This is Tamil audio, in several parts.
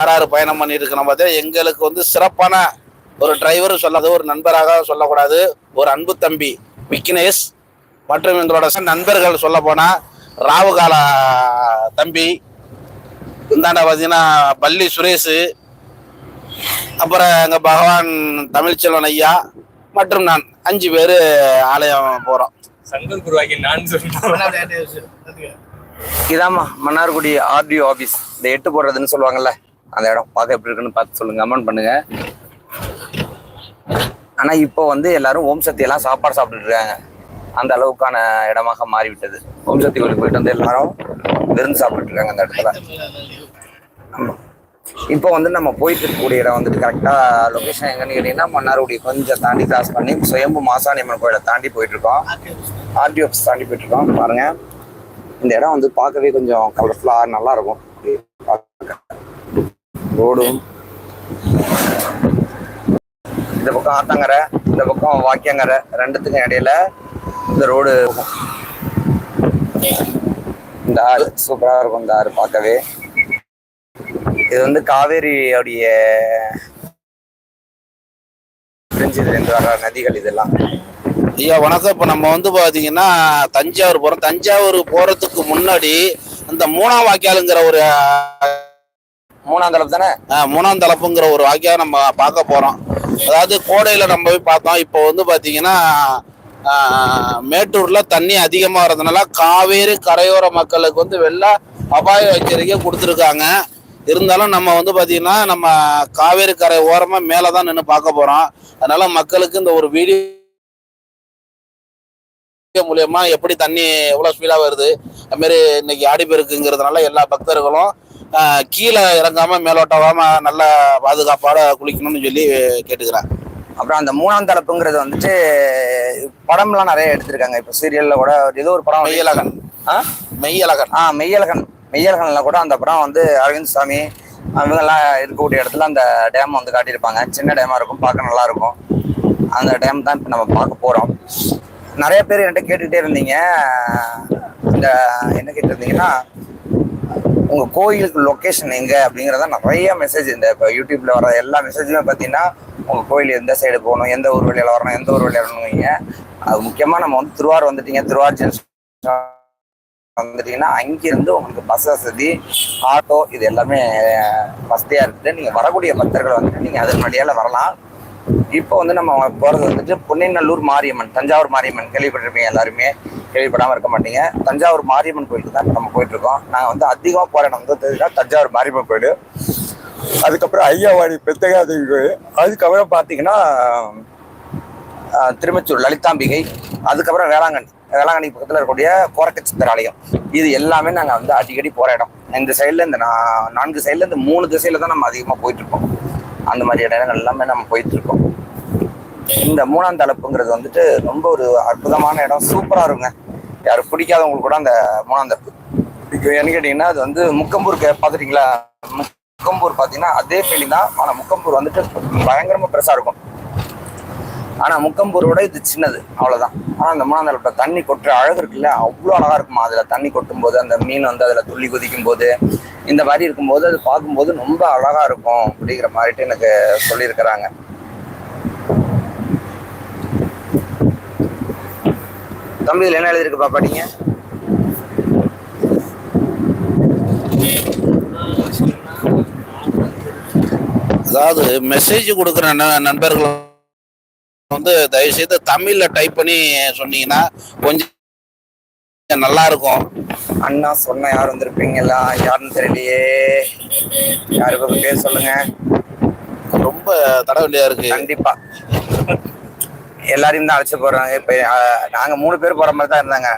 யாராரு பயணம் பண்ணியிருக்கிறோம் பார்த்தா எங்களுக்கு வந்து சிறப்பான ஒரு டிரைவர் சொல்லாது ஒரு நண்பராக சொல்லக்கூடாது. ஒரு அன்பு தம்பி விக்னேஷ் மற்றும் எங்களோட நண்பர்கள் சொல்ல போனா ராவுகால தம்பி இந்தாண்ட பார்த்தீங்கன்னா பள்ளி சுரேஷ் அப்புறம் எங்க பகவான் தமிழ்ச்செல்வன் ஐயா மற்றும் நான் அஞ்சு பேர் ஆலயம் போறோம். சங்கர் குருவாகி நான் சொல்றேன். இதாம்மா மன்னார்குடி ஆர்டிஓ ஆபீஸ் இந்த எட்டு போடுறதுன்னு சொல்லுவாங்கல்ல. அந்த இடம் பார்க்க எப்படி இருக்குன்னு பார்த்து சொல்லுங்க. கமெண்ட் பண்ணுங்க. ஆனா இப்போ வந்து எல்லாரும் ஓம் சக்தி எல்லாம் சாப்பாடு சாப்பிட்டுட்டு இருக்காங்க. அந்த அளவுக்கான இடமாக மாறிவிட்டது. ஓம் சக்தி கோயிலுக்கு போயிட்டு வந்து எல்லாரும் விருந்து சாப்பிட்டு இருக்காங்க அந்த இடத்துல. ஆமா. இப்போ வந்து நம்ம போயிட்டு இருக்கக்கூடிய இடம் வந்துட்டு கரெக்டா லொகேஷன் எங்கன்னு கேட்டீங்கன்னா மன்னார்குடி கொஞ்சம் தாண்டி கிராஸ் பண்ணி சுயம்பு மாசாணியம்மன் கோயிலை தாண்டி போயிட்டு இருக்கோம் ஆஃபீஸ் தாண்டி போயிட்டு இருக்கோம் பாருங்க. இந்த இடம் வந்து பார்க்கவே கொஞ்சம் கலர்ஃபுல்லாக நல்லா இருக்கும். ரோடும் இந்த பக்கம் ஆத்தங்கரை இந்த பக்கம் வாக்கியங்கரை ரெண்டுத்துக்கும் இடையில இந்த ரோடு இந்த ஆறு சூப்பராக இருக்கும் இந்த ஆறு பார்க்கவே. இது வந்து காவேரியோடைய பிரிஞ்சதுலேருந்து வர நதிகள் இதெல்லாம். ஐயா வணக்கம். இப்போ நம்ம வந்து பார்த்தீங்கன்னா தஞ்சாவூர் போகிறோம் தஞ்சாவூர் போகிறதுக்கு முன்னாடி அந்த மூணாம் வாக்கியாலுங்கிற ஒரு மூணாம் தலைப்பு தானே மூணாம் தலைப்புங்கிற ஒரு வாக்கியா நம்ம பார்க்க போகிறோம் அதாவது கோடையில் நம்ம போய் பார்த்தோம். இப்போ வந்து பாத்தீங்கன்னா மேட்டூர்ல தண்ணி அதிகமாக வரதுனால காவேரி கரையோர மக்களுக்கு வந்து வெள்ள அபாய எச்சரிக்கை கொடுத்துருக்காங்க. இருந்தாலும் நம்ம வந்து பார்த்தீங்கன்னா நம்ம காவேரி கரை ஓரமாக மேலே தான் நின்று பார்க்க போகிறோம் அதனால மக்களுக்கு இந்த ஒரு வீடியோ மூலியமா எப்படி தண்ணி எவ்வளவு ஸ்பீடா வருது அது மாதிரி இன்னைக்கு ஆடிப்பெருக்குங்கிறதுனால எல்லா பக்தர்களும் கீழே இறங்காம மேலோட்டமாம நல்ல பாதுகாப்போட குளிக்கணும்னு சொல்லி கேட்டுக்கிறேன் அப்புறம் அந்த மூணாம் தளப்புங்கிறது வந்துட்டு படம்லாம் நிறைய எடுத்திருக்காங்க. இப்போ சீரியல்ல கூட ஏதோ ஒரு படம் மெய்யழகன். ஆ? மெய்யழகன். ஆ மெய்யழகன். மெய்யழகன்ல கூட அந்த படம் வந்து அரவிந்த் சாமி அவங்கெல்லாம் இருக்கக்கூடிய இடத்துல அந்த டேம் வந்து காட்டியிருப்பாங்க. சின்ன டேமா இருக்கும் பார்க்க நல்லா இருக்கும். அந்த டேம் தான் இப்போ நம்ம பார்க்க போறோம். நிறைய பேர் என்கிட்ட கேட்டுக்கிட்டே இருந்தீங்க. இந்த என்ன கேட்டிருந்தீங்கன்னா உங்கள் கோயிலுக்கு லொக்கேஷன் எங்கே அப்படிங்கிறத நிறைய மெசேஜ் இந்த இப்போ யூடியூப்பில் வர எல்லா மெசேஜுமே பார்த்தீங்கன்னா உங்கள் கோயில் எந்த சைடு போகணும் எந்த ஊர் வழியில் வரணும் எந்த ஊர் வழியில் வரணுங்க அது முக்கியமாக நம்ம வந்து திருவாரூர் வந்துட்டீங்க திருவாரூர் ஜங்ஷன் வந்துட்டீங்கன்னா அங்கேருந்து உங்களுக்கு பஸ் வசதி ஆட்டோ இது எல்லாமே வசதியாக இருக்குது. நீங்கள் வரக்கூடிய பக்தர்கள் வந்துட்டு நீங்கள் அதன் வழியால் வரலாம். இப்போ வந்து நம்ம போகிறது வந்துட்டு பொன்னிநல்லூர் மாரியம்மன் தஞ்சாவூர் மாரியம்மன் கேள்விப்பட்டிருப்பீங்க எல்லாருமே. கேள்விப்படாமல் இருக்க மாட்டீங்க. தஞ்சாவூர் மாரியம்மன் கோயிலுக்கு தான் நம்ம போயிட்டுருக்கோம். நாங்கள் வந்து அதிகமாக போகிற இடம் வந்து தஞ்சாவூர் மாரியம்மன் கோயில். அதுக்கப்புறம் ஐயாவாடி பெத்தகாதேவி கோயில். அதுக்கப்புறம் பார்த்தீங்கன்னா திருமச்சூர் லலிதாம்பிகை அதுக்கப்புறம் வேளாங்கண்ணி. வேளாங்கண்ணி பக்கத்தில் இருக்கக்கூடிய கோரக்கச்சித்தராலயம் இது எல்லாமே நாங்கள் வந்து அடிக்கடி போகிற இடம். இந்த சைடில் இந்த நான்கு சைடில் இந்த மூணு திசையில் தான் நம்ம அதிகமாக போயிட்டுருக்கோம். அந்த மாதிரி இடங்கள் எல்லாமே நம்ம போயிட்டு இருக்கோம் இந்த மூணாம் தலைப்புங்கிறது வந்துட்டு ரொம்ப ஒரு அற்புதமான இடம். சூப்பராக இருக்குங்க. யாரும் பிடிக்காதவங்களுக்கு கூட அந்த மூணாம் தலைப்பு இப்போ என்ன கேட்டிங்கன்னா அது வந்து முக்கம்பூர் கே- பார்த்துட்டீங்களா முக்கம்பூர் பார்த்தீங்கன்னா அதே ஃபீலிங் தான். ஆனால் முக்கம்பூர் வந்துட்டு பயங்கரமாக பெருசாக இருக்கும். ஆனால் முக்கம்பூரோட இது சின்னது அவ்வளோதான் ஆனால் அந்த மூணாம் தண்ணி கொட்டுற அழகு இருக்குல்ல அவ்வளோ அழகாக இருக்குமா? அதில் தண்ணி கொட்டும் போது அந்த மீன் வந்து அதில் துள்ளி குதிக்கும் போது இந்த மாதிரி இருக்கும்போது அது பார்க்கும்போது ரொம்ப அழகாக இருக்கும் அப்படிங்கிற மாதிரிட்டு எனக்கு சொல்லியிருக்கிறாங்க. தம்பி இதில் என்ன எழுதியிருக்குப்பா பாப்பாட்டிங்க அதாவது மெசேஜ் கொடுக்குற ந- நண்பர்கள் வந்து தயவு செய்து தமிழ்ல டைப் பண்ணி சொன்னீங்கன்னா கொஞ்சம் நல்லா இருக்கும் அண்ணா சொன்ன யார் வந்திருப்பீங்களா? யாருன்னு தெரியலையே. யாருக்கு பேர் சொல்லுங்க. ரொம்ப தட வேண்டியதா இருக்கு. கண்டிப்பா. எல்லாரையும் தான் அழைச்சு போறாங்க. இப்ப நாங்க மூணு பேர் போற மாதிரி தான் இருந்தாங்க.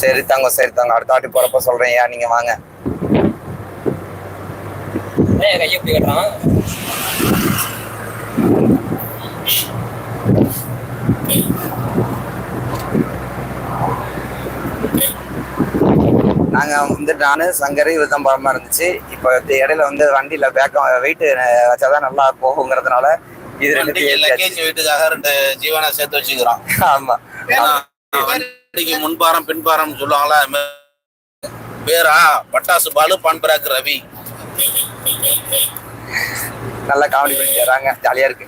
சரி தாங்க சரி தாங்க அடுத்த வாட்டி போறப்ப சொல்றேன். ஏன் நீங்க வாங்க. ஏன் கையை எப்படி கட்டுறான். நாங்க வந்து நானு சங்கர் இவர் தான் இருந்துச்சு. இப்ப இந்த இடையில வந்து வண்டியில பேக்கம் வெயிட் வச்சாதான் நல்லா போகுங்கிறதுனால இது ஏத்தியாச்சு. லக்கேஜ் வீட்டுக்காக ரெண்டு ஜீவனை சேர்த்து வச்சுக்கிறோம் ஆமா. வண்டிக்கு முன்பாரம் பின்பாரம் சொல்லுவாங்களா பேரா பட்டாசு பாலு பண்பராக் ரவி. நல்லா காமெடி பண்ணிட்டு வராங்க ஜாலியா இருக்கு.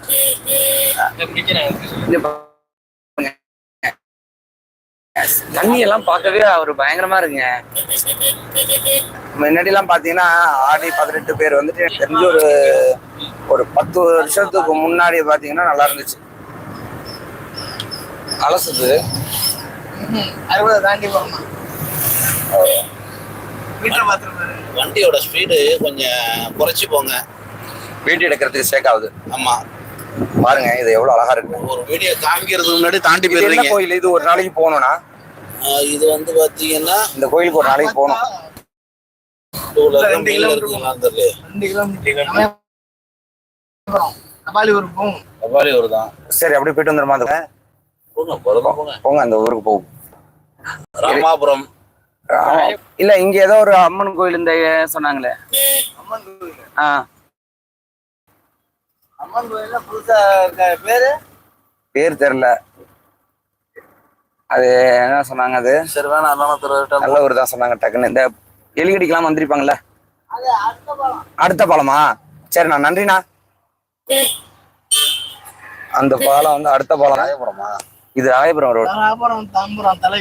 தண்ணி எல்லாம் பார்க்கவே ஒரு பயங்கரமா இருக்குங்க முன்னாடி எல்லாம் பாத்தீங்கன்னா ஆடி பதினெட்டு பேர் வந்துட்டு தெரிஞ்சு ஒரு ஒரு பத்து வருஷத்துக்கு முன்னாடி பாத்தீங்கன்னா நல்லா இருந்துச்சு. அலசுது. அறுபது தாண்டி போகணும். வண்டியோட ஸ்பீடு கொஞ்சம் குறைச்சி போங்க. வீட்டு எடுக்கிறதுக்கு சேக் ஆகுது. ஆமா. பாருங்க இது எவ்வளவு அழகா இருக்கு. ஒரு வீடியோ காமிக்கிறதுக்கு முன்னாடி தாண்டி போயிருக்கீங்க கோயில்? இது ஒரு நாளைக்கு போகணும்னா? இது வந்து பாத்தீங்கன்னா இந்த கோயிலுக்கு ஒரு நாளைக்கு போகணும். சரி அப்படியே போயிட்டு வந்துருமா போங்க போதுமா போங்க. போங்க அந்த ஊருக்கு போகும் ராமாபுரம். இல்ல இங்க ஏதோ ஒரு அம்மன் கோயில் இந்த சொன்னாங்களே. அம்மன் கோயில் ஆ. அம்மன் கோயில்ல புதுசா பேரு? பேர் தெரியல. அது என்ன சொன்னாங்க அது? சரி வேணாம் அண்ணா நல்ல ஊர் தான் சொன்னாங்க டக்குன்னு. இந்த எலிகடிக்கெல்லாம் வந்திருப்பாங்கல்ல? அது அடுத்த பாலம். சரிண்ணா நன்றிண்ணா. அந்த பாலம் வந்து அடுத்த பாலம். ராயபுரமா? இது ராயபுரம் ரோடு. தாம்பரம் தலை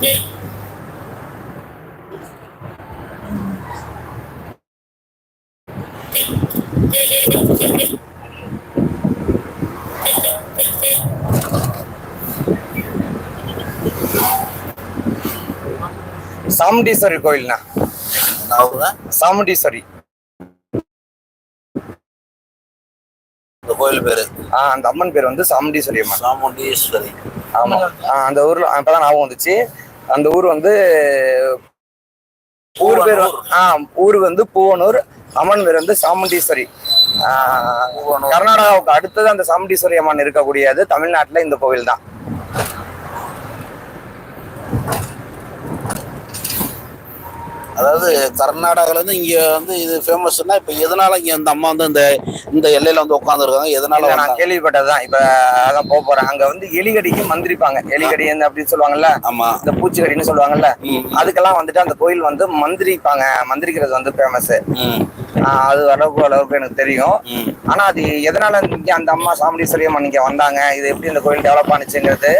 Yeah. சாமுண்டீஸ்வரி கோயில்ண்ணா சாமுண்டீஸ்வரி. கோயில் பேரு? ஆ அந்த அம்மன் பேர் வந்து சாமுண்டீஸ்வரி அம்மன். சாமுண்டீஸ்வரி. ஆமா. அந்த ஊர்ல அப்பதான் ஞாபகம் வந்துச்சு. அந்த ஊர் வந்து ஊர் பேர் ஆ ஊர் வந்து பூவனூர் அம்மன் பேர் வந்து சாமுண்டீஸ்வரி. கர்நாடகாவுக்கு அடுத்தது அந்த சாமுண்டீஸ்வரி அம்மன் இருக்கக்கூடியது தமிழ்நாட்டுல இந்த கோவில் தான் அதாவது கர்நாடகால இருந்து இங்க வந்து இது ஃபேமஸ்னா இப்ப எதனால இங்க இந்த அம்மா வந்து இந்த இந்த எல்லையில வந்து உட்காந்துருக்காங்க எதனால நான்? கேள்விப்பட்டதுதான். இப்ப அதான் போக போறேன். அங்க வந்து எலிகடிக்கு மந்திரிப்பாங்க. எலிகடி அப்படின்னு சொல்லுவாங்கல்ல? ஆமா. இந்த பூச்சிக்கடின்னு சொல்லுவாங்கல்ல. அதுக்கெல்லாம் வந்துட்டு அந்த கோயில் வந்து மந்திரிப்பாங்க. மந்திரிக்கிறது வந்து ஃபேமஸ் அது அளவுக்கு அளவுக்கு எனக்கு தெரியும். ஆனா அது எதனால இங்க அந்த அம்மா சாமுண்டீஸ்வரி அம்மன் இங்க வந்தாங்க? இது எப்படி இந்த கோயில் டெவலப் ஆனிச்சுங்கிறது.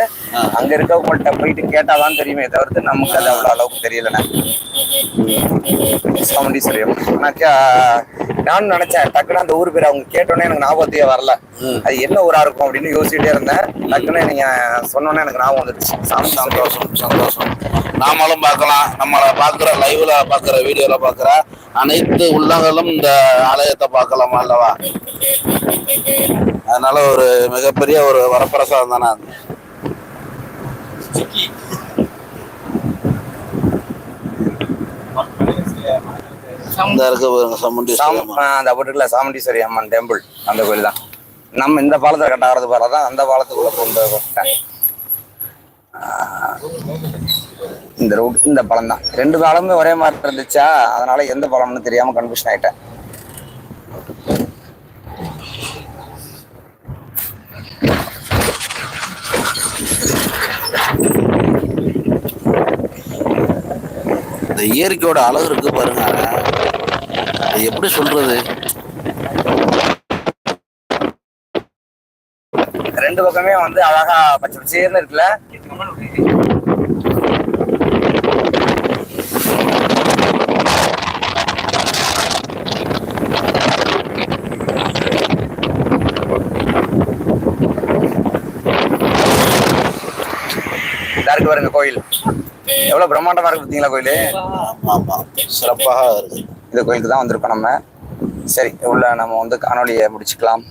அங்க இருக்கவங்கள்ட்ட போயிட்டு கேட்டாதான் தெரியுமே தவிர்த்து நமக்கு அது அவ்வளவு அளவுக்கு தெரியலண்ணே. சாமுண்டீஸ்வரி அம்மன். ஆனா கே- நானும் நினைச்சேன் டக்குன்னு அந்த ஊர் பேர் அவங்க கேட்டோன்னே எனக்கு ஞாபகத்தையே வரல. அது என்ன ஊரா இருக்கும் அப்படின்னு யோசிச்சுட்டே இருந்தேன். டக்குன்னு நீங்க சொன்னோன்னே எனக்கு ஞாபகம் வந்துருச்சு. சாமுண்டீஸ்வரி சந்தோஷம் சந்தோஷம். நாமளும் பார்க்கலாம். நம்மளை பார்க்குற லைவ்ல பார்க்குற வீடியோல பார்க்குற அனைத்து உள்ளங்களும் இந்த ஆலயத்தை பார்க்கலாம் அல்லவா? அதனால ஒரு மிகப்பெரிய ஒரு வரப்பிரசாதம் தானே அது. இந்த இருக்கு பாருங்க சமுண்டி சாம் ஆ, அந்த போட்டுல சாமுண்டீஸ்வரி அம்மன் டெம்பிள் அந்த கோயில் தான் நம்ம இந்த பாலத்தில் கட் ஆகிறது போல தான் அந்த பாலத்துக்குள்ள கொண்டு விட்டேன் இந்த ரூட் இந்த பழம் தான் ரெண்டு பாலமுமே ஒரே மாதிரி இருந்துச்சா? அதனால எந்த பழம்னு தெரியாம கன்ஃபியூஷன் ஆயிட்டேன். இந்த இயற்கையோட அளவு இருக்கு பாருங்க. எப்படி சொல்றது? ரெண்டு பக்கமே வந்து அழகா பச்சை பச்சேர்னு இருக்குல்ல. இருக்கு பாருங்க கோயில். எவ்வளவு பிரம்மாண்டமா இருக்கு பாத்தீங்களா கோயில்? ஆமா ஆமா சிறப்பாக இருக்கு. இந்த கோயிலுக்கு தான் வந்திருக்கோம் நம்ம. சரி உள்ள நம்ம வந்து காணொலியை முடிச்சுக்கலாம்.